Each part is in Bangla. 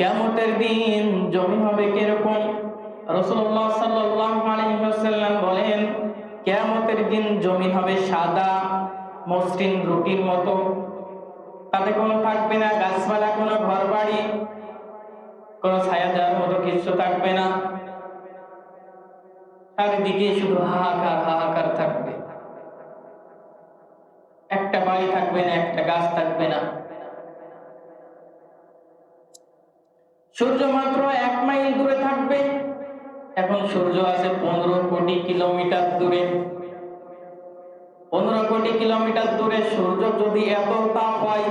কেমতের দিন জমিন হবে কীরকম? রসুল্লাহ সাল্লাম বলেন কেমতের দিন জমিন হবে সাদা, মসৃণ রুটির মতো। তাতে কোনো থাকবে না, গাছপালা, কোনো ঘর বাড়ি কোনো ছায়া দেওয়ার মতো কিছু থাকবে না। চারিদিকে শুধু হাহাকার হাহাকার থাকবে। একটা বাড়ি থাকবে না, একটা গাছ থাকবে না। সূর্য মাত্র এক মাইল দূরে থাকবে। এখন সূর্য আছে পনেরো কোটি কিলোমিটার দূরে। পনেরো কোটি কিলোমিটার দূরে সূর্য যদি এত তাপ হয়,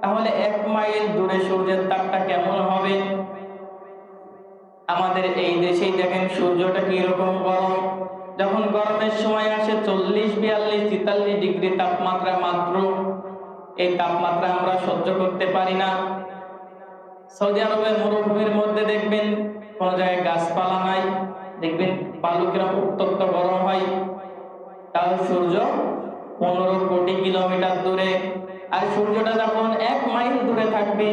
তাহলে এক মাইল দূরে সূর্যের তাপটা কেমন হবে? আমাদের এই দেশেই দেখেন সূর্যটা কীরকম গরম। যখন গরমের সময় আসে চল্লিশ, বিয়াল্লিশ, তেতাল্লিশ ডিগ্রি তাপমাত্রা মাত্র। এই তাপমাত্রা আমরা সহ্য করতে পারি না। সৌদি আরবের মরুভূমির মধ্যে দেখবেন কোন জায়গায় গাছপালা নাই। দেখবেন বালু কীরকম উত্তপ্ত গরম হয়। তাও সূর্য পনেরো কোটি কিলোমিটার দূরে। আর সূর্যটা যখন এক মাইল দূরে থাকবে,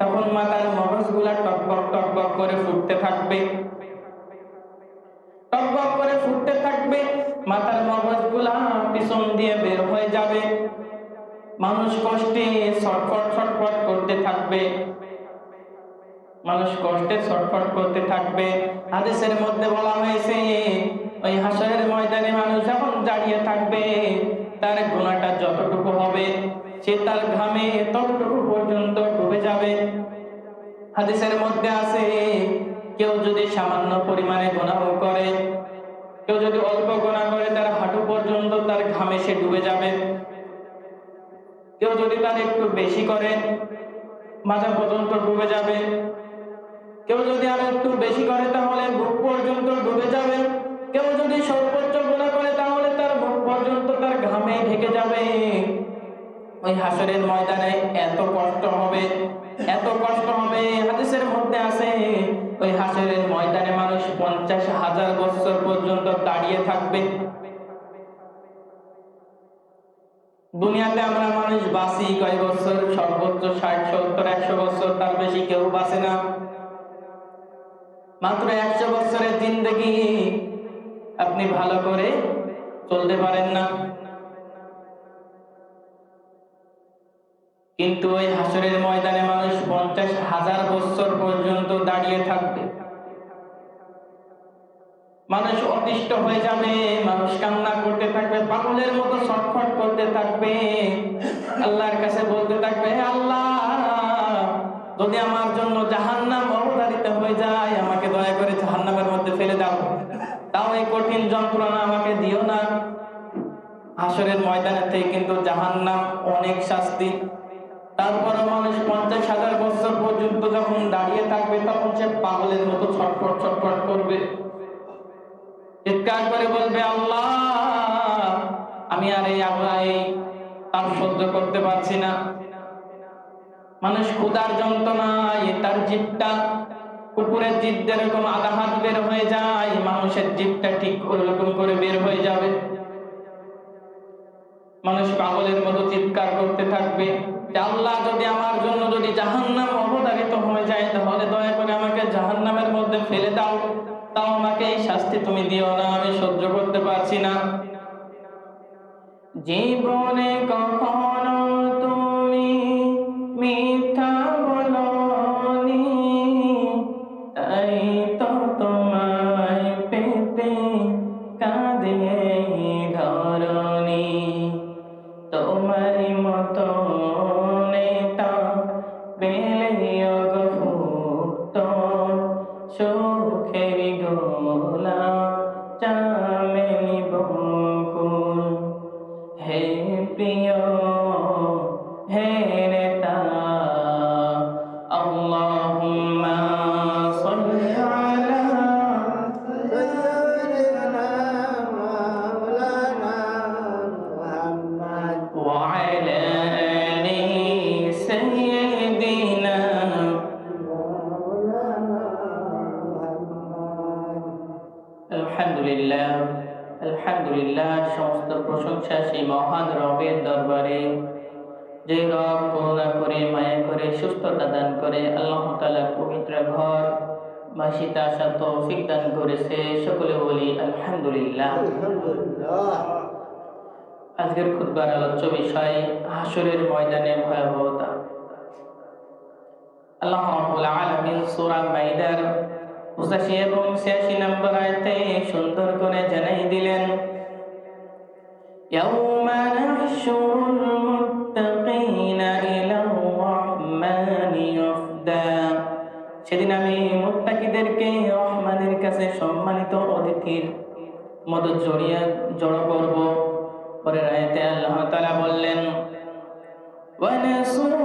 তখন মাথার মগজগুলা টকবক টকবক করে ফুটতে থাকবে। টকবক করে ফুটতে থাকবে মাথার মগজগুলা পিছন দিয়ে বের হয়ে যাবে। মানুষ কষ্টে ছটফট ছটফট করতে থাকবে। মানুষ কষ্টে ছটফট করতে থাকবে। হাদিসের মধ্যে বলা হয়েছে, ওই হাসরের ময়দানে মানুষ যখন দাঁড়িয়ে থাকবে, তার গুণাটা যতটুকু হবে, সে তার ঘামে ততটুকু পর্যন্ত ডুবে যাবে। হাদিসের মধ্যে আছে, কেউ যদি সামান্য পরিমাণে গুণাহ করে, কেউ যদি অল্প গোনা করে, তার হাঁটু পর্যন্ত তার ঘামে সে ডুবে যাবে। কেউ যদি তার একটু বেশি করে, মাজা পর্যন্ত ডুবে যাবে। কেউ যদি আর একটু বেশি করে, তাহলে বুক পর্যন্ত ডুবে যাবে। কেউ যদি সর্বোচ্চ গুণা করে, তাহলে তার বুক পর্যন্ত তার ঘামে ঢেকে যাবে। ওই হাসরের ময়দানে এত কষ্ট হবে, এত কষ্ট হবে। হাদিসের মধ্যে আছে, ওই হাসরের ময়দানে মানুষ পঞ্চাশ হাজার বছর পর্যন্ত দাঁড়িয়ে থাকবে। দুনিয়াতে আমরা মানুষ বাঁচি কয় বছর? সর্বোচ্চ ষাট, সত্তর, একশো বছর, তার বেশি কেউ বাঁচে না। মাত্র একশো বছরের জিন্দগি। আপনি ভালো করে চলতে পারেন না। কিন্তু ওই হাসরের ময়দানে মানুষ পঞ্চাশ হাজার বছর পর্যন্ত দাঁড়িয়ে থাকবে। মানুষ অতিষ্ঠ হয়ে যাবে, মানুষ কান্না করতে থাকবে, পাগলের মতো ছটফট করতে থাকবে। আল্লাহর কাছে বলতে থাকবে আল্লাহ, যদি আমার জন্য জাহান্নাম অবধারিত হয়ে যায় আমাকে দয়া করে জাহান্নামের মধ্যে ফেলে দাও। তাও এই কঠিন যন্ত্রণা আমাকে দিও না। হাসরের ময়দানের থেকে কিন্তু জাহান্নাম অনেক শাস্তি। তারপরে মানুষ পঞ্চাশ হাজার বছর পর্যন্ত যখন দাঁড়িয়ে থাকবে, তখন সে পাগলের মতো ছটফট ছটফট করবে। চিৎকার করে বলবে, আল্লাহ, আমি আর এই এই তাপ সহ্য করতে পারছি না। মানুষ ক্ষুদার যন্ত্রণায় তার জিভটা কুকুরের জিভ যেরকম আধা হাত বের হয়ে যায়, মানুষের জিভটা ঠিক ওরকম করে বের হয়ে যাবে। মানুষ পাগলের মতো চিৎকার করতে থাকবে। আল্লাহ যদি আমার জন্য যদি জাহান্নাম অবধারিত হয়ে যায়, তাহলে দয়া করে আমাকে জাহান্নামের মধ্যে ফেলে দাও। তাও আমাকে এই শাস্তি তুমি দিও না, আমি সহ্য করতে পারছি না। জীবনে কখনো তুমি মিথ্যা তৌফিক দান করেছে সকলে বলি আলহামদুলিল্লাহ। আজকের খুদবার আলোচ্য বিষয় হাসরের ময়দানে ভয়াবহতা। আল্লাহ রাব্বুল আলামিন সূরা মাইদার 85 এবং 86 নম্বর আয়াতে সুন্দর করে জানাই দিলেন ইয়াউমা নাহশুরুল মুত্তাকিন সেদিন আমি মুত্তাকিদেরকে রহমানের কাছে সম্মানিত অতিথির মতো জড়িয়ে জড়ো করব পরের আয়াতে আল্লাহ তাআলা বললেন ونسوق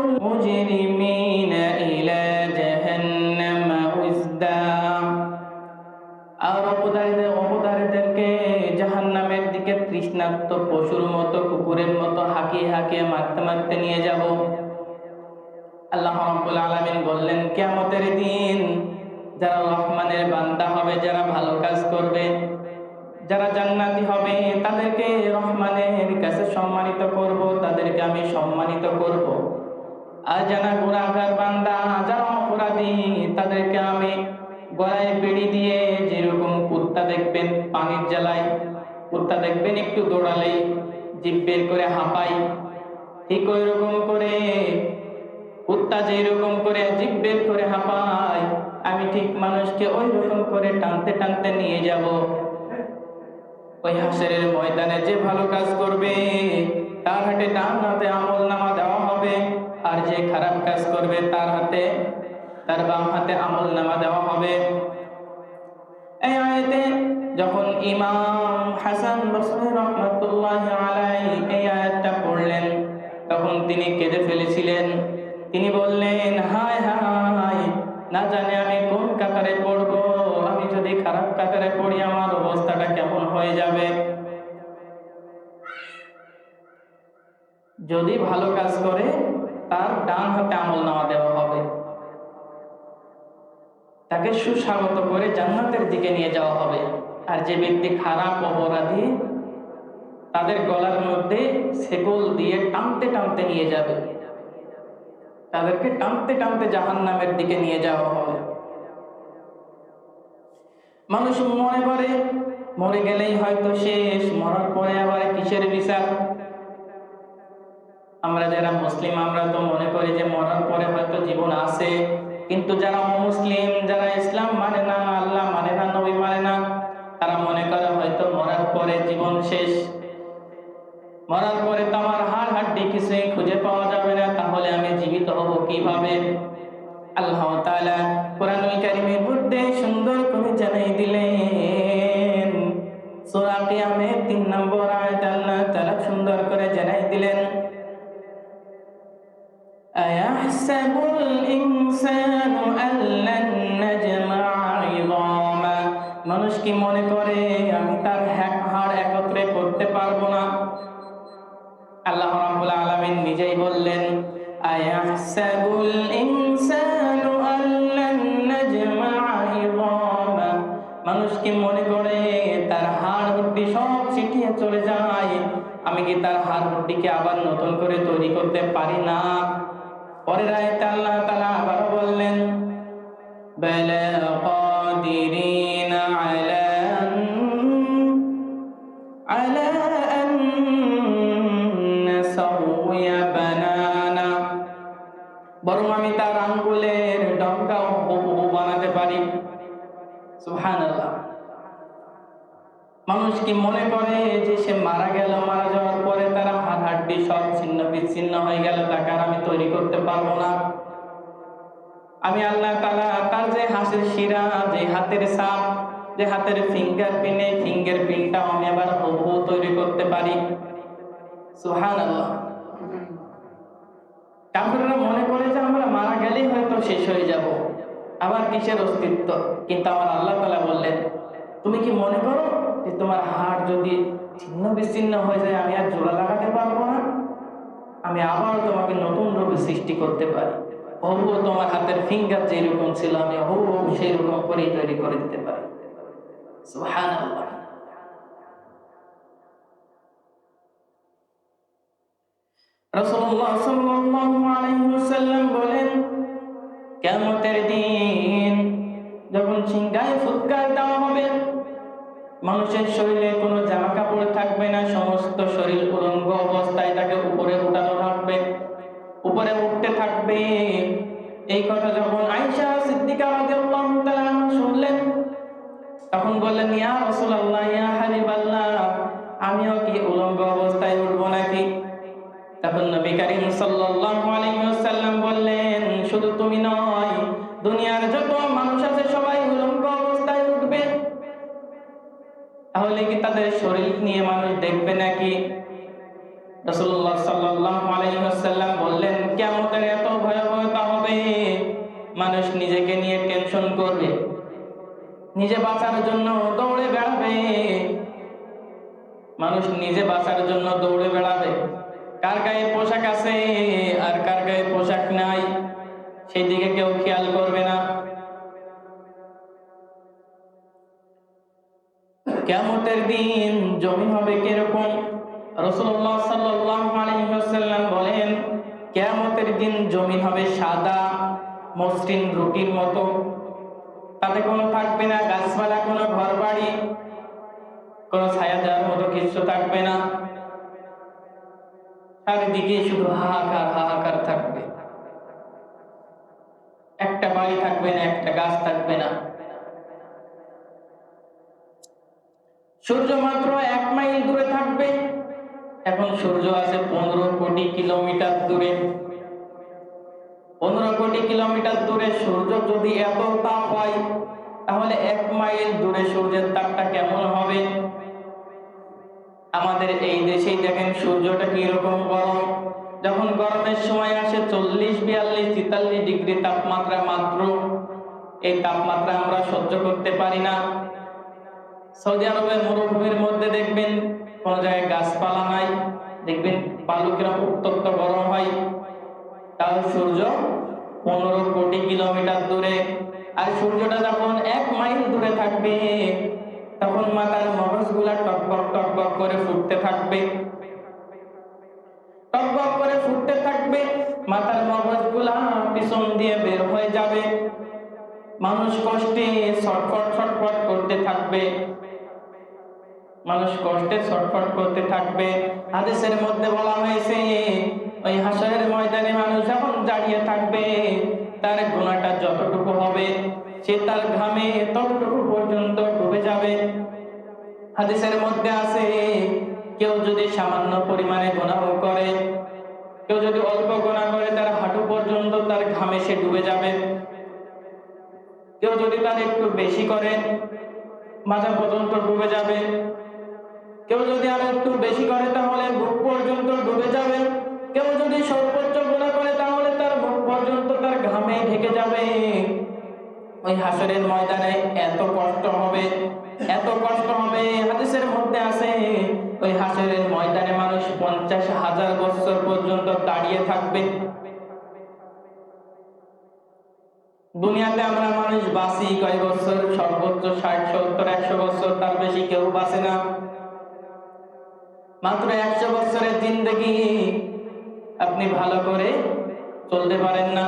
المجرمين إلى جهنم وزدا আর অপদারীদের অপদারীদেরকে জাহান্নামের দিকে তৃষ্ণার্ত পশুর মতো কুকুরের মতো হাঁকিয়ে হাঁকিয়ে মারতে মারতে নিয়ে যাব আল্লাহ রাব্বুল আলামিন বললেন, কিয়ামতের দিন যারা রহমানের বান্দা হবে, যারা ভালো কাজ করবে, যারা জান্নাতি হবে, তাদেরকে রহমানের কাছে সম্মানিত করব, তাদেরকে আমি সম্মানিত করব। আর যারা গুণাগার বান্দা, যারা অপরাধী, তাদেরকে আমি গলায় বেড়ি দিয়ে যেরকম কুত্তা দেখবেন পানির জ্বালায়, কুত্তা দেখবেন একটু দৌড়ালেই জিভ বের করে হাঁপাই ঠিক ওই রকম করে কুত্তা যেরকম করে জিভ বের করে হাঁপায়, আমি ঠিক মানুষকে ওই রকম করে টানতে টানতে নিয়ে যাব। ওই হাসরের ময়দানে যে ভালো কাজ করবে, তার হাতে ডান হাতে আমল নামা দেওয়া হবে, আর যে খারাপ কাজ করবে, তার হাতে, তার বাম হাতে আমল নামা দেওয়া হবে। এই আয়াতে যখন ইমাম হাসান বসরি রহমতুল্লাহ আলাই এই আয়াতটা পড়লেন, তখন তিনি কেঁদে ফেলেছিলেন। তিনি বললেন, হায় হায়, না জানি আমি কোন কাতারে পড়ব? আমি যদি খারাপ কাতারে পড়ি, আমার অবস্থাটা কেমন হয়ে যাবে? যদি ভালো কাজ করে, তার ডান হাতে আমল নামা দেওয়া হবে। তাকে সুস্বাগত করে জান্নাতের দিকে নিয়ে যাওয়া হবে। আর যে ব্যক্তি খারাপ অপরাধী, তাদের গলার মধ্যে সেকল দিয়ে টানতে টানতে নিয়ে যাবে। তাদেরকে টানতে টানতে জাহান নামের দিকে নিয়ে যাওয়া হবে মানুষ মনে করে, মরে গেলেই হয়তো শেষ, মরার পরে আবার কিসের বিচার? আমরা যারা মুসলিম, আমরা তো মনে করি যে মরার পরে হয়তো জীবন আছে। কিন্তু যারা মুসলিম যারা ইসলাম মানে না, আল্লাহ মানে না, নবী মানে না, তারা মনে করে হয়তো মরার পরে জীবন শেষ। মরার পরে তো আমার হাড় হাড্ডি কিছুই খুঁজে পাওয়া যাবে না, তাহলে আমি জীবিত হব কীভাবে? আল্লাহ তাআলা কোরআনুল কারীমের মধ্যে সুন্দর করে জানাই দিলেন। সূরা কিয়ামের তিন নম্বর আয়াত আল্লাহ তাআলা সুন্দর করে জানাই দিলেন। আয়াহসাবুল ইনসানু আল্লান নাজমা ইযামা মানুষ কি মনে করে, আমি তার হাড় একত্রে করতে পারব না? আল্লাহ রাব্বুল আলামিন নিজেই বললেন, আয়াহসাবুল ইনসানু আল্লান নাজমা'a ইযামা মানুষ কি মনে করে, তার হাড় হুড্ডি সব ছিটিয়ে চলে যায়। আমি কি তার হাড় হুড্ডিকে আবার নতুন করে তৈরি করতে পারি না? পরের আয়াতে আল্লাহ তাআলা আবার বললেন, বালা কাদিরিনা আলা মানুষ কি মনে করে যে সে মারা গেল? মারা যাওয়ার পরে তার হাত হাড্ডি সব ছিন্ন বিচ্ছিন্ন হয়ে গেল তাকে আর আমি তৈরি করতে পারব না? আমি আল্লাহ তাআলা তার যে হাসির শিরা, যে হাতের সাপ, যে হাতের ফিঙ্গার এই ফিঙ্গার প্রিন্টটাও আমি আবার হুবহু তৈরি করতে পারি। সুবহানাল্লাহ। কাফেররা মনে করে যে আমরা মারা গেলেই হয়তো শেষ হয়ে যাব। আবার কিসের অস্তিত্ব? কিন্তু আমার আল্লাহ তাআলা বললেন, তুমি কি মনে করো যে তোমার হাড় যদি ছিন্ন বিচ্ছিন্ন হয়ে যায়, আমি আর জোড়া লাগাতে পারব না। আমি আবার তোমাকে নতুন রূপে সৃষ্টি করতে পারি। হবু তোমার হাতের ফিঙ্গার যেরকম ছিল, আমি হবু সেই রকম করেই তৈরি করে দিতে পারি। কিয়ামতের দিন যখন সিংহায় ফুৎকার দেওয়া হবে মানুষের শরীরে কোনো জামা কাপড় থাকবে না, সমস্ত শরীর উলঙ্গ অবস্থায় তাকে উপরে উঠানো থাকবে, উপরে উঠতে থাকবে। এই কথা যখন আয়েশা সিদ্দিকা রাদিয়াল্লাহু তাআলা শুনলেন, তখন বললেন, ইয়া রাসূলুল্লাহ, ইয়া হাবিবাল্লাহ, আমিও কি উলঙ্গ অবস্থায় উঠবো নাকি? তখন নবী করিম সাল্লাল্লাহু আলাইহি ওয়াসাল্লাম বললেন, শুধু তুমি নয়, দুনিয়ার যত মানুষ আছে সবাই উলঙ্গ অবস্থায় উঠবে। তাহলে কি তাদের শরীর নিয়ে মানুষ দেখবে নাকি? সাল্লাল্লাহু আলাইহি ওয়াসাল্লাম বললেন, কিয়ামতের এত ভয়াবহতা হবে, মানুষ নিজেকে নিয়ে টেনশন করবে, নিজে বাঁচার জন্য দৌড়ে বেড়াবে, মানুষ নিজে বাঁচার জন্য দৌড়ে বেড়াবে। কার গায়ে পোশাক আছে আর কার গায়ে পোশাক নাই সেই দিকে কেউ খেয়াল করবে না। কেমতের দিন জমি হবে কীরকম? রসুল্লাহ সাল্লাম বলেন কেমতের দিন জমি হবে সাদা, মসৃণ রুটির মতো। তাতে কোনো থাকবে না গাছপালা, কোনো ঘর বাড়ি কোনো ছায়া দেওয়ার মতো কিছু থাকবে না। চারিদিকে শুধু হাহাকার হাহাকার থাকবে। একটা বাড়ি থাকবে না, একটা গাছ থাকবে না। সূর্য মাত্র এক মাইল দূরে থাকবে। এখন সূর্য আছে পনেরো কোটি কিলোমিটার দূরে। পনেরো কোটি কিলোমিটার দূরে সূর্য যদি এত তাপ হয়, তাহলে এক মাইল দূরে সূর্যের তাপটা কেমন হবে? আমাদের এই দেশেই দেখেন সূর্যটা কীরকম গরম। যখন গরমের সময় আসে চল্লিশ, বিয়াল্লিশ তেতাল্লিশ ডিগ্রি তাপমাত্রা মাত্র। এই তাপমাত্রা আমরা সহ্য করতে পারি না। সৌদি আরবের মরুভূমির মধ্যে দেখবেন কোন জায়গায় গাছপালা নাই। দেখবেন বালু কীরকম উত্তপ্ত গরম হয়। তাও সূর্য পনেরো কোটি কিলোমিটার দূরে। আর সূর্যটা যখন এক মাইল দূরে থাকবে, তখন মাথার মগজগুলা টকবক টকবক করে ফুটতে থাকবে। টকবক করে ফুটতে থাকবে মাথার মগজগুলা পিছন দিয়ে বের হয়ে যাবে। মানুষ কষ্টে ছটফট ছটফট করতে থাকবে। মানুষ কষ্টে ছটফট করতে থাকবে। হাদিসের মধ্যে বলা হয়েছে, ওই হাসরের ময়দানে মানুষ যখন দাঁড়িয়ে থাকবে, তার গুণাটা যতটুকু হবে, সে তার ঘামে ততটুকু পর্যন্ত ডুবে যাবে। হাদিসের মধ্যে আছে, কেউ যদি সামান্য পরিমাণে গুনাহ করে, কেউ যদি অল্প গোনা করে, তার হাঁটু পর্যন্ত তার ঘামে সে ডুবে যাবে। কেউ যদি তার একটু বেশি করে মাথা পর্যন্ত ডুবে যাবে। কেউ যদি আর একটু বেশি করে তাহলে বুক পর্যন্ত ডুবে যাবে। কেউ যদি সর্বোচ্চ গুণা করে তাহলে তার মুখ পর্যন্ত তার ঘামে ঢেকে যাবে। ওই হাসরের ময়দানে এত কষ্ট হবে, এত কষ্ট হবে। হাদিসের মধ্যে আছে, ওই হাসরের ময়দানে মানুষ পঞ্চাশ হাজার বছর পর্যন্ত দাঁড়িয়ে থাকবে। দুনিয়াতে আমরা মানুষ বাঁচি কয় বছর? সর্বোচ্চ ষাট, সত্তর, একশো বছর, তার বেশি কেউ বাঁচে না। মাত্র একশো বছরের জিন্দগি। আপনি ভালো করে চলতে পারেন না।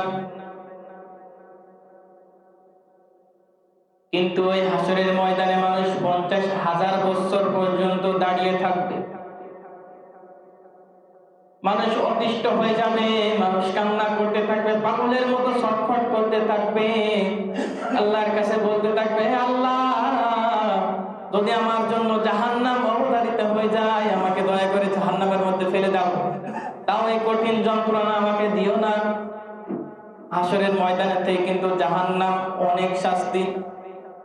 কিন্তু ওই হাসরের ময়দানে মানুষ পঞ্চাশ হাজার বছর পর্যন্ত দাঁড়িয়ে থাকবে। মানুষ অতিষ্ঠ হয়ে যাবে, মানুষ কান্না করতে থাকবে, পাগলের মতো ছটফট করতে থাকবে। আল্লাহর কাছে বলতে থাকবে আল্লাহ, যদি আমার জন্য জাহান্নাম অবধারিত হয়ে যায়, আমাকে দয়া করে জাহান্নামের মধ্যে ফেলে দাও। তাও এই কঠিন যন্ত্রণা আমাকে দিও না। হাসরের ময়দানে থেকে কিন্তু জাহান্নাম অনেক শাস্তি।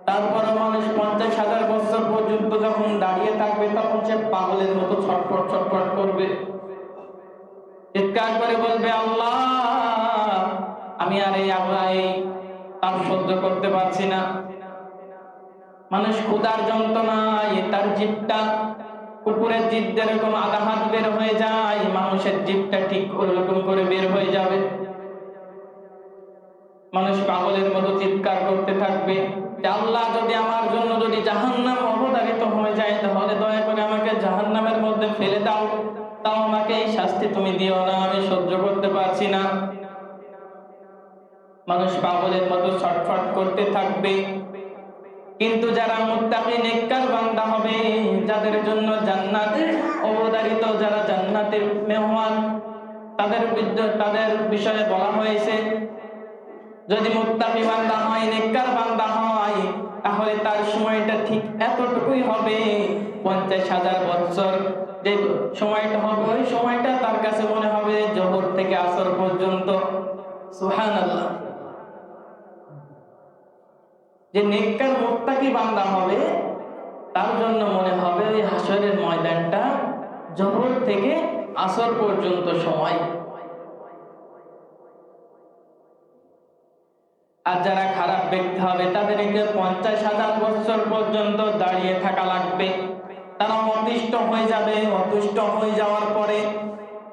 তারপরে মানুষ পঞ্চাশ হাজার বছর পর্যন্ত যখন দাঁড়িয়ে থাকবে, তখন সে পাগলের মতো ছটফট ছটফট করবে। চিৎকার করে বলবে, আল্লাহ, আমি আর এই এই তাপ সহ্য করতে পারছি না। মানুষ ক্ষুদার যন্ত্রণায় তার জিভটা কুকুরের জিভ যেরকম আধা হাত বের হয়ে যায়, মানুষের জিভটা ঠিক ওরকম করে বের হয়ে যাবে। মানুষ পাগলের মতো চিৎকার করতে থাকবে। আল্লাহ যদি আমার জন্য যদি জাহান্নাম অবধারিত হয়ে যায়, তাহলে দয়া করে আমাকে জাহান্নামের মধ্যে ফেলে দাও। তাও আমাকে এই শাস্তি তুমি দিও না, আমি সহ্য করতে পারছি না। মানুষ পাগলের মতো ছটফট করতে থাকবে। কিন্তু যারা মুত্তাকি নেককার বান্দা হবে, যাদের জন্য জান্নাত অবদারিত যারা জান্নাতের মেহমান, তাদের তাদের বিষয়ে বলা হয়েছে, যদি মুত্তাকি বান্দা হয়, নেককার বান্দা হয়, তাহলে তার সময়টা ঠিক এতটুকুই হবে, পঞ্চাশ হাজার বছর যে সময়টা হবে, ওই সময়টা তার কাছে মনে হবে, জোহর থেকে আসর পর্যন্ত। সুবহানাল্লাহ। যে নেককার মুত্তাকি বান্দা হবে? তার জন্য মনে হবে ওই হাসরের ময়দানটা জোহর থেকে আসর পর্যন্ত সময়। আর যারা খারাপ ব্যক্তি হবে, তাদেরকে পঞ্চাশ হাজার বছর পর্যন্ত দাঁড়িয়ে থাকা লাগবে। তারা অতিষ্ঠ হয়ে যাবে, অতুষ্ট হয়ে যাওয়ার পরে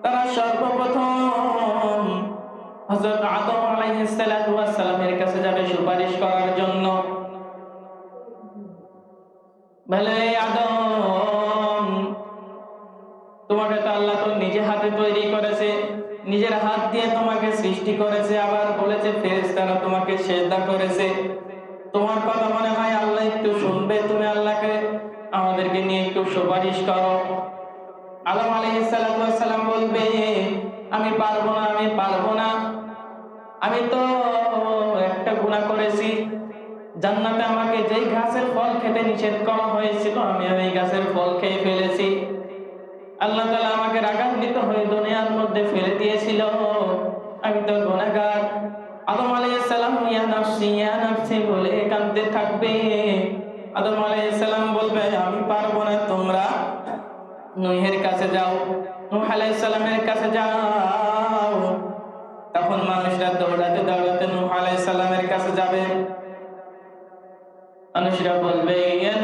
তারা সর্বপ্রথম হযরত আদম আলাইহিস সালামের কাছে যাবে সুপারিশ করার জন্য। বলে আদম, তোমাকে তো আল্লাহ তো নিজে হাতে তৈরি করেছে, নিজের হাত দিয়ে তোমাকে সৃষ্টি করেছে, আবার বলেছে, ফেরেশতারা তোমাকে সেজদা করেছে। তোমার কথা মনে হয় আল্লাহ একটু শুনবে, তুমি আল্লাহকে আমাদেরকে নিয়ে একটু সুপারিশ করো। আদম আলাইহিস সালাম বলবে আমি পারব না, আমি পারব না। আমি তো একটা গুণা করেছি। জান্নাতে আমাকে যেই গাছের ফল খেতে নিষেধ করা হয়েছিল, আমি ওই গাছের ফল খেয়ে ফেলেছি। আল্লাহ তালা আমাকে রাগান্বিত হয়ে দুনিয়ার মধ্যে ফেলে দিয়েছিল। আমি তো গুনাহগার। আদম আলাইহিস সালাম, ইয়া নাফসি ইয়া নাফসি বলে কাঁদতে থাকবে। আদম আলাইহিস সালাম বলবে, আমি পারব না, তোমরা নূহের কাছে যাও। নূহ আলাইহিস কাছে যাও। তখন মানুষরা দৌড়াতে দৌড়াতে নূহ আলাইহিস কাছে যাবে। মানুষরা বলবে ইয়া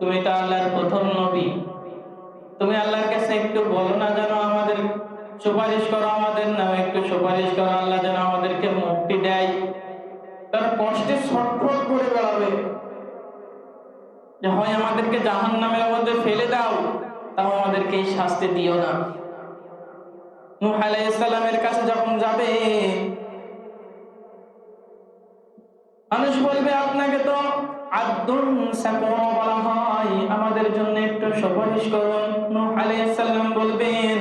তুমি তো আল্লাহর প্রথম নবী। তুমি আল্লাহর কাছে একটু বলো না যেন আমাদের সুপারিশ করো, আমাদের নামে একটু সুপারিশ করো, আল্লাহ যেন আমাদেরকে মুক্তি দেয়। তার কষ্টে ছটফট করে বেড়াবে। যে হয় আমাদেরকে জাহান নামের মধ্যে ফেলে দাও। তাও আমাদেরকে এই শাস্তি দিও না। নূহ আলাইহিস সালামের কাছে যখন যাবে, মানুষ বলবে, আপনাকে তো আব্দুল সাকুর বলা হয়। আমাদের জন্য একটু সুপারিশ করুন। নূহ আলাইহিস সালাম বলবেন,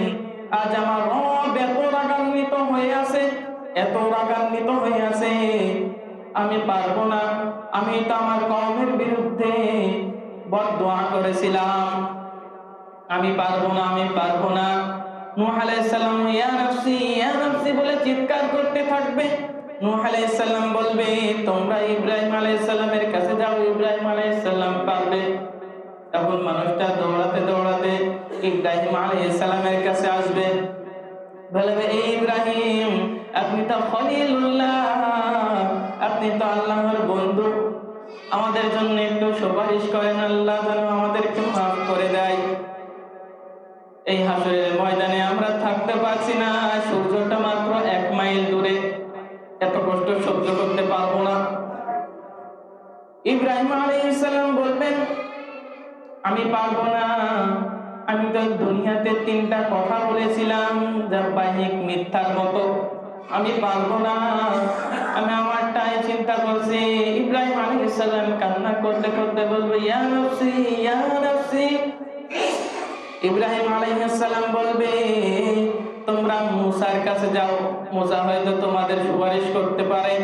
আজ আমার রব এত রাগান্বিত হয়ে আছে, এত রাগান্বিত হয়ে আছে, আমি পারব না। আমি তো আমার কওমের বিরুদ্ধে বদদোয়া করেছিলাম। আমি পারব না, আমি পারব না। নূহ আলাইহিস সালাম ইয়া নাফসি ইয়া নাফসি বলে চিৎকার করতে থাকবে। নূহ আলাইহিস বলবে, তোমরা ইব্রাহিম আলাইহিস কাছে যাও, ইব্রাহিম আলাইহিস পারবে। তখন মানুষটা দৌড়াতে দৌড়াতে ইব্রাহিম আলাইহিস সালামের কাছে আসবে। বলবে এই ইব্রাহিম, আপনি তো খলিলুল্লাহ, আপনি তো আল্লাহর বন্ধু। আমাদের জন্য একটু সুপারিশ করেন, আল্লাহ যেন আমাদেরকে মাফ করে দেয়। এই হাসরের ময়দানে আমরা থাকতে পারছি না। সূর্যটা মাত্র এক মাইল দূরে। এত কষ্ট সহ্য করতে পারব না। ইব্রাহিম আলাইহিস সালাম বলবেন, আমি পারব না। আমি তো দুনিয়াতে তিনটা কথা বলেছিলাম, যা বাহিক মিথ্যার মতো। আমি পারব না। আমি আমারটাই চিন্তা করছি। ইব্রাহিম আলাইহিস সালাম কান্না করতে করতে বলবে, ইয়া নফসি ইয়া নফসি। ইব্রাহিম আলাইহিস সালাম বলবে, তোমরা মুসার কাছে যাও, মুসা হয়তো তোমাদের সুপারিশ করতে পারে।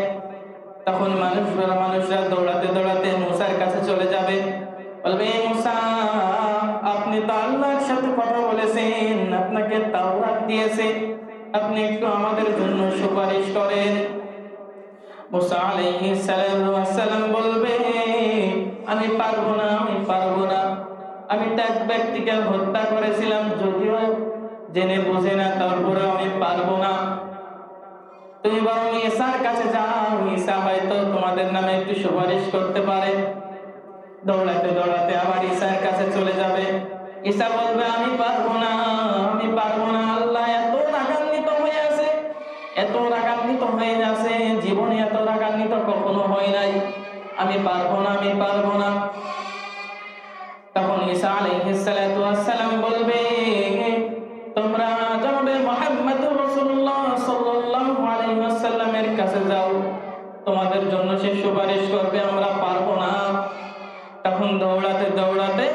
তখন মানুষরা মানুষরা দৌড়াতে দৌড়াতে মুসার কাছে চলে যাবে। বলবে মুসা, আপনি তো আল্লাহর সাথে কথা বলেছেন, আপনাকে তাওরাত দিয়েছে, আপনি একটু আমাদের জন্য সুপারিশ করেন। মুসা আলাইহিস সালাম বলবে, আমি পারব না, আমি পারব না। আমি তো এক ব্যক্তিকে হত্যা করেছিলাম যদিও জেনে বুঝে না তারপরে আমি পারব না। তুমি বরং ঈসার কাছে যাও ঈসা হয়তো তোমাদের নামে একটু সুপারিশ করতে পারে। দৌড়াতে দৌড়াতে আবার ঈসার কাছে চলে যাবে। ঈসা বলবে, আমি পারব না, আমি পারব না, আল্লাহ এত রাগান্বিত হয়ে আছে, এত রাগান্বিত হয়ে আছে, জীবনে এত রাগান্বিত কখনো হয় নাই। আমি পারব না, আমি পারব না। তখন ঈসা বলবে, তোমরা জনাবে রাসূলুল্লাহ সাল্লাল্লাহু আলাইহি ওয়াসাল্লামের কাছে যাও। তোমাদের জন্য সে সুপারিশ করবে, আমরা পারব না। তখন দৌড়াতে দৌড়াতে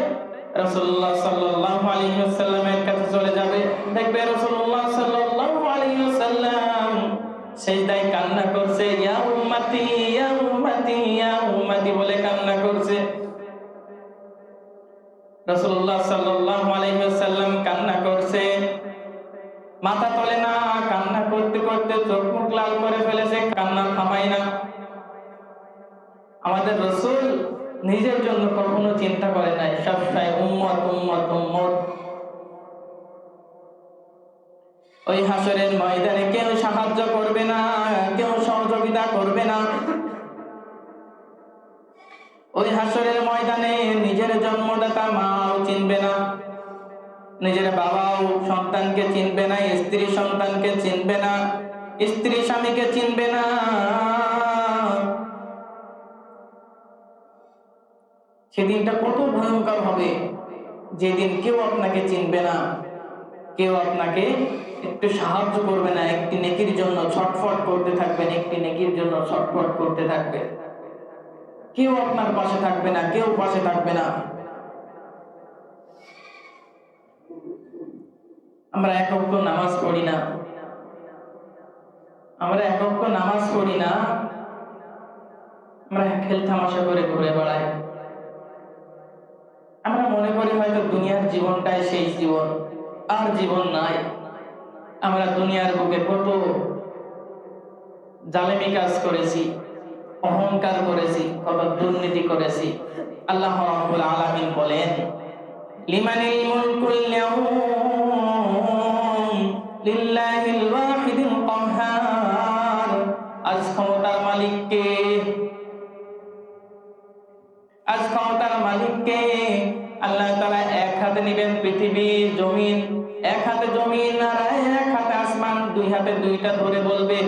রাসূলুল্লাহ সাল্লাল্লাহু আলাইহি ওয়াসাল্লামের কাছে চলে যাবে। দেখবে রাসূলুল্লাহ সাল্লাল্লাহু আলাইহি ওয়াসাল্লাম সেজদায় কান্না কান্না করছে। মাথা তোলে না, কান্না করতে করতে চোখ মুখ লাল করে ফেলেছে, কান্না না। আমাদের রসুল নিজের জন্য কখনো চিন্তা করে নাই, সবসময় উম্মত উম্মত উম্মত। ওই হাসরের ময়দানে কেউ সাহায্য করবে না, কেউ সহযোগিতা করবে না। ওই হাসরের ময়দানে নিজের জন্মদাতা মাও চিনবে না। নিজের বাবাও সন্তানকে চিনবে না, স্ত্রী সন্তানকে চিনবে না, স্ত্রী স্বামীকে চিনবে না। সেদিনটা কত ভয়ঙ্কর হবে, যেদিন কেউ আপনাকে চিনবে না। কেউ আপনাকে একটু সাহায্য করবে না, একটি নেকির জন্য ছটফট করতে থাকবেন, একটি নেকির জন্য ছটফট করতে থাকবেন। কেউ আপনার পাশে থাকবে না, কেউ পাশে থাকবে না। আমরা একক নামাজ পড়ি না। আমরা একক নামাজ পড়ি না। আমরা খেল তামাশা করে ঘুরে বেড়াই। আমরা মনে করি হয়তো দুনিয়ার জীবনটাই সেই জীবন, আর জীবন নাই। আমরা দুনিয়ার বুকে কত জালেমি কাজ করেছি। অহংকার করেছি, কত দুর্নীতি করেছি। আল্লাহ রাব্বুল আলামিন বলেন, লিমানিল মুলকুল ইয়াউম লিল্লাহিল ওয়াহিদিল কাহ্হার আজ ক্ষমতার মালিক কে আজ ক্ষমতার মালিক কে আল্লাহ তাআলা এক হাতে নেবেন পৃথিবী জমিন, এক হাতে জমিন আর এক হাতে আসমান, দুই হাতে দুইটা ধরে বলবে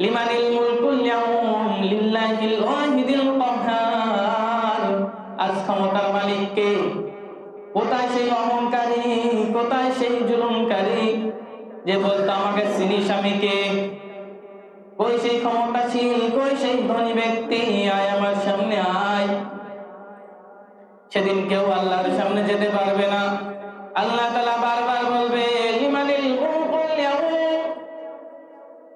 লিমানিল মুলকুল ইয়াউম লিল্লাহিল ওয়াহিদিল কাহ্হার আজ ক্ষমতার মালিক কে কোথায় সেই অহংকারী, কোথায় সেই জুলুমকারী? যে বলতো আমাকে চিনি স্বামীকে, কই সেই ক্ষমতাশীল, কই সেই ধনী ব্যক্তি? আয় আমার সামনে, আয়। সেদিন কেউ আল্লাহর সামনে যেতে পারবে না। আল্লাহ তাআলা বারবার বলবে, লিমানিল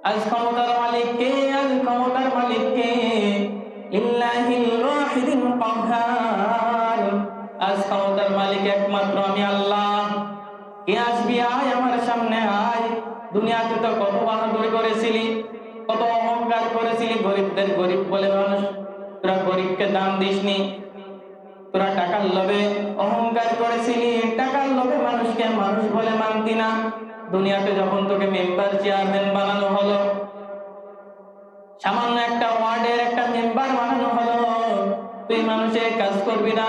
আজ ক্ষমতার মালিক কে? আজ ক্ষমতার মালিক কে? ইল্লাহিল ওয়াহিদিল কাহ্হার আজ ক্ষমতার মালিক একমাত্র আমি আল্লাহ। কে আসবি আয় আমার সামনে আয়। দুনিয়াতে তো কত বাহাদুরি করেছিলি, কত অহংকার করেছিলি, গরিবদের গরিব বলে মানুষ। তোরা গরিবকে দাম দিসনি, তোরা টাকার লোভে অহংকার করেছিলি। টাকার লোভে মানুষকে মানুষ বলে মানতি না। দুনিয়াতে যখন তোকে মেম্বার চেয়ারম্যান বানানো হলো, সামান্য একটা ওয়ার্ডের একটা মেম্বার বানানো হলো, তুই মানুষের কাজ করবি না?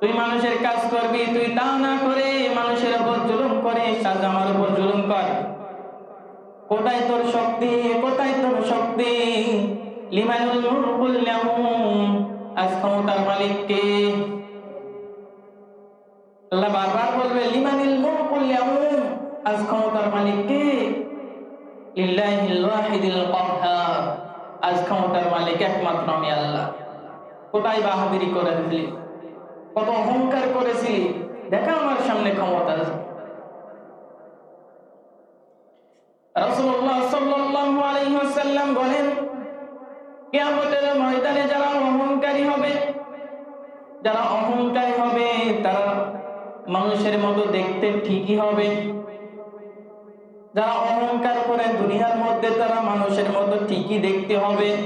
তুই মানুষের কাজ করবি, তুই তা না করে মানুষের উপর জুলুম করে সাজ আমার উপর জুলুম কর। কোথায় তোর শক্তি, কোথায় তোর শক্তি? লিমানুল ইয়াউম আজ ক্ষমতার মালিক কে? আল্লাহ বারবার বলবে, লিমানিল মুলকুল ইয়াউম? আজ ক্ষমতার মালিক কে? লিল্লাহিল ওয়াহিদিল কাহ্হার আজ ক্ষমতার মালিক একমাত্র আমি আল্লাহ। কোথায় বাহাদুরি করেছিলি? কত অহংকার করেছিলি? দেখা আমার সামনে ক্ষমতা আছে রাসূলুল্লাহ সাল্লাল্লাহু আলাইহি ওয়াসাল্লাম বলেন, কিয়ামতের ময়দানে যারা অহংকারী হবে, যারা অহংকারী হবে, তারা মানুষের মতো দেখতে ঠিকই হবে। যারা অহংকার করে দুনিয়ার মধ্যে, তারা মানুষের মতো ঠিকই দেখতে হবে।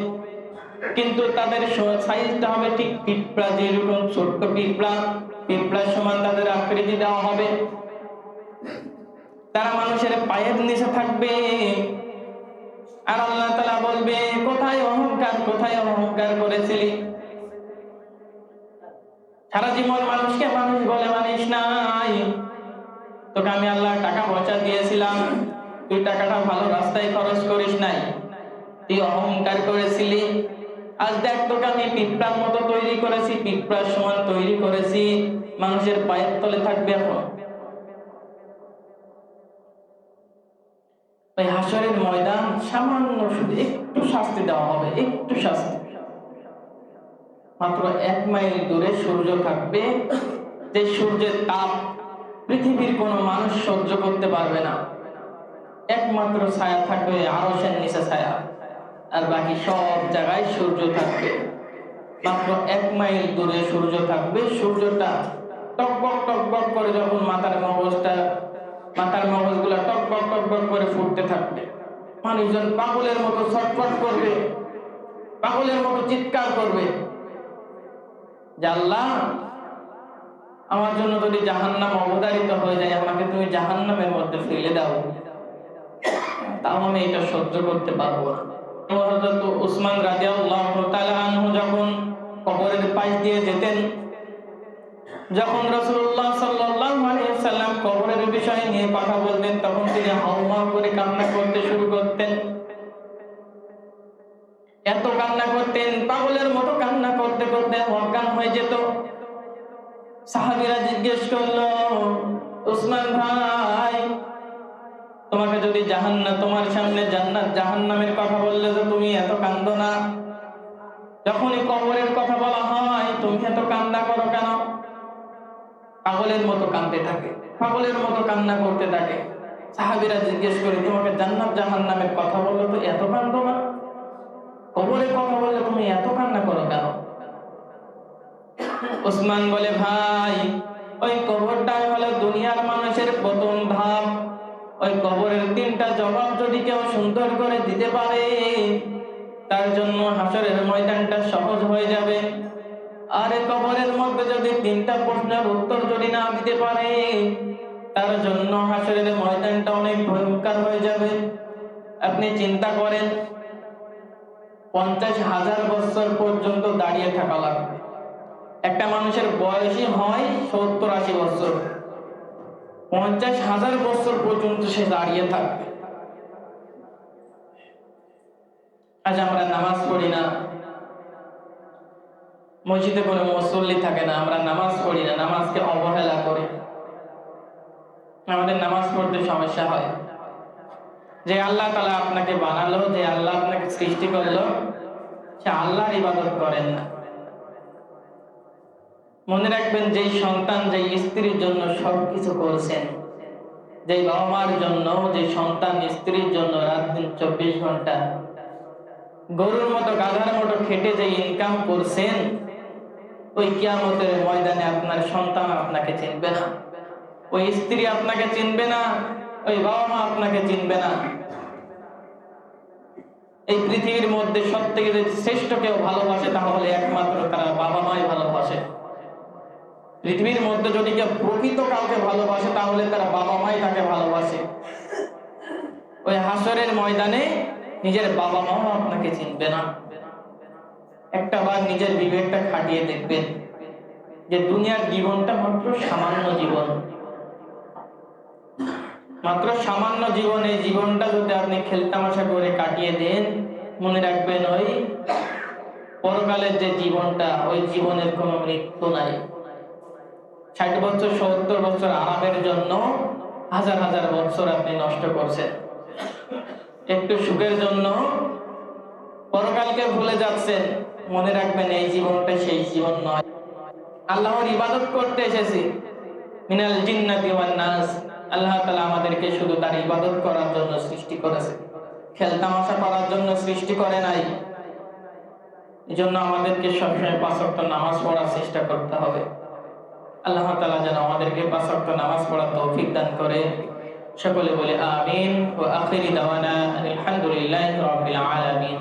কিন্তু তাদের সাইজটা হবে ঠিক পিঁপড়া, যেরকম ছোট্ট পিঁপড়া। পিঁপড়ার সমান তাদের আকৃতি দেওয়া হবে। তারা মানুষের পায়ের নিচে থাকবে। আর আল্লাহ তালা বলবে, কোথায় অহংকার? কোথায় অহংকার করেছিলি? সারা জীবন মানুষকে মানুষ বলে মানিস নাই তোকে আমি আল্লাহ টাকা পয়সা দিয়েছিলাম। তুই টাকাটা ভালো রাস্তায় খরচ করিস নাই। তুই অহংকার করেছিলি। আজ দেখ তোকে আমি পিঁপড়ার মতো তৈরি করেছি, পিঁপড়ার সমান তৈরি করেছি। মানুষের পায়ের তলে থাকবে এখন। হাসরের ময়দান সামান্য শুধু একটু শাস্তি দেওয়া হবে, একটু শাস্তি। মাত্র এক মাইল দূরে সূর্য থাকবে। যে সূর্যের তাপ পৃথিবীর কোনো মানুষ সহ্য করতে পারবে না। একমাত্র ছায়া থাকবে আরসের নিচে ছায়া। আর বাকি সব জায়গায় সূর্য থাকবে। মাত্র এক মাইল দূরে সূর্য থাকবে। সূর্যটা টকবক টকবক করে যখন মাথার মগজটা, মাথার মগজগুলো টকবক টকবক করে ফুটতে থাকবে। মানুষজন পাগলের মতো ছটফট করবে, পাগলের মতো চিৎকার করবে। যে আমার জন্য যদি জাহান্নাম অবধারিত হয়ে যায়, আমাকে তুমি জাহান্নামের মধ্যে ফেলে দাও। তাও আমি এটা সহ্য করতে পারব না। উসমান রাদিয়াল্লাহু তাআলা যখন কবরের পাশ দিয়ে যেতেন, যখন রাসূলুল্লাহ সাল্লাল্লাহু আলাইহি সাল্লাম কবরের বিষয় নিয়ে কথা বলতেন, তখন তিনি হাওয়া করে কান্না করতে শুরু করতেন। এত কান্না করতেন, পাগলের মতো কান্না করতে করতে অজ্ঞান হয়ে যেত। সাহাবিরা জিজ্ঞেস করল উসমান ভাই, তোমাকে যদি জাহান্নাম, তোমার সামনে জান্নাত, জাহান্নামের কথা বললে যে তুমি এত কান্দো না? যখনই কবরের কথা বলা হয়, তুমি এত কান্দা করো কেন? পাগলের মতো কান্দতে থাকে, পাগলের মতো কান্না করতে থাকে। সাহাবিরা জিজ্ঞেস করে, তোমাকে জান্নাত, জাহান্নামের কথা বললে তো এত কান্দো না? কবরের কথা বললে তুমি এত কান্না করো কেন? ওসমান বলে, ভাই, ওই কবরটাই হলো দুনিয়ার মানুষের প্রথম ধাপ। ওই কবরের তিনটা জবাব যদি কেউ সুন্দর করে দিতে পারে, তার জন্য হাসরের ময়দানটা সহজ হয়ে যাবে। আর কবরের মধ্যে যদি তিনটা প্রশ্নের উত্তর যদি না দিতে পারে, তার জন্য হাসরের ময়দানটা অনেক ভয়ঙ্কর হয়ে যাবে। আপনি চিন্তা করেন পঞ্চাশ হাজার বছর পর্যন্ত দাঁড়িয়ে থাকা লাগবে। একটা মানুষের বয়সই হয় সত্তর আশি বছর। পঞ্চাশ হাজার বছর পর্যন্ত সে দাঁড়িয়ে থাকবে। আজ আমরা নামাজ পড়ি না। মসজিদে কোনো মুসল্লি থাকে না, আমরা নামাজ পড়ি না, নামাজকে অবহেলা করি। আমাদের নামাজ পড়তে সমস্যা হয়। যে আল্লাহ তালা আপনাকে বানালো, যে আল্লাহ আপনাকে সৃষ্টি করল, সে আল্লাহর ইবাদত করেন না। মনে রাখবেন যেই সন্তান যেই স্ত্রীর জন্য সবকিছু করছেন যেই বাবা জন্য, যে সন্তান স্ত্রীর জন্য রাত দিন চব্বিশ ঘণ্টা, গরুর মতো, গাধার মতো খেটে যে ইনকাম করছেন, ওই কিয়ামতের ময়দানে আপনার সন্তান আপনাকে চিনবে না। ওই স্ত্রী আপনাকে চিনবে না ওই বাবা মা আপনাকে চিনবে না। এই পৃথিবীর মধ্যে সব থেকে যদি শ্রেষ্ঠ কেউ ভালোবাসে, তাহলে একমাত্র তারা বাবা মাই ভালোবাসে। পৃথিবীর মধ্যে যদি কেউ প্রকৃত কাউকে ভালোবাসে, তাহলে তারা বাবা মাই তাকে ভালোবাসে। ওই হাসরের ময়দানে নিজের বাবা মাও আপনাকে চিনবে না। একটা বার নিজের বিবেকটা খাটিয়ে দেখবেন যে দুনিয়ার জীবনটা মাত্র সামান্য জীবন। মাত্র সামান্য জীবনে জীবনটা যদি আপনি খেলতামাশা করে কাটিয়ে দেন, মনে রাখবেন ওই পরকালের যে জীবনটা, ওই জীবনের কোনো মৃত্যু নাই। ষাট বছর, সত্তর বছর আরামের জন্য হাজার হাজার বছর আপনি নষ্ট করছেন। একটু সুখের জন্য পরকালকে ভুলে যাচ্ছেন। মনে রাখবেন এই জীবনটা সেই জীবন নয়। আল্লাহর ইবাদত করতে এসেছি। মিনাল জিন্নাতি ওয়ান নাস। আল্লাহ তাআলা আমাদেরকে শুধু তার ইবাদত করার জন্য সৃষ্টি করেছে। খেলতামাশা করার জন্য সৃষ্টি করে নাই। এজন্য আমাদেরকে সবসময় পাঁচ ওয়াক্ত নামাজ পড়ার চেষ্টা করতে হবে। আল্লাহ তালা যেন আমাদেরকে পাঁচ ওয়াক্ত নামাজ পড়ার তৌফিক দান করে। সকলে বলে আমিন। ওয়া আখিরি দাওয়ানা আলহামদুলিল্লাহি রাব্বিল আলামিন।